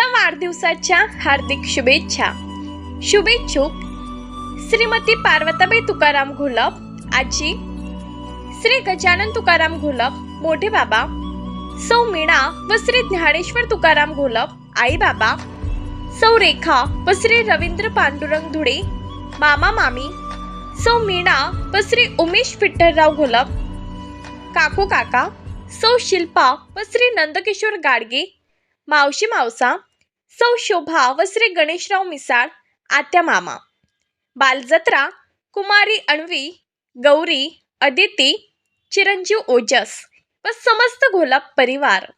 तुला वाढदिवसाच्या हार्दिक शुभेच्छा. शुभेच्छुक श्रीमती पार्वताबाई तुकाराम घोलप आजी श्री गजानन तुकाराम घोलप मोठे बाबा सौ मीणा व श्री ज्ञानेश्वर तुकाराम घोलप आई बाबा सौ रेखा व श्री रवींद्र पांडुरंग धुळे मामा मामी सौ मीणा व श्री उमेश विठ्ठलराव घोलप काकू काका सौ शिल्पा व श्री नंदकिशोर गाडगे मावशी मावसा सौ शोभा व श्री गणेशराव मिसाळ आत्या मामा. बालजत्रा कुमारी अण्वी गौरी अदिती चिरंजीव ओजस व समस्त घोलाप परिवार.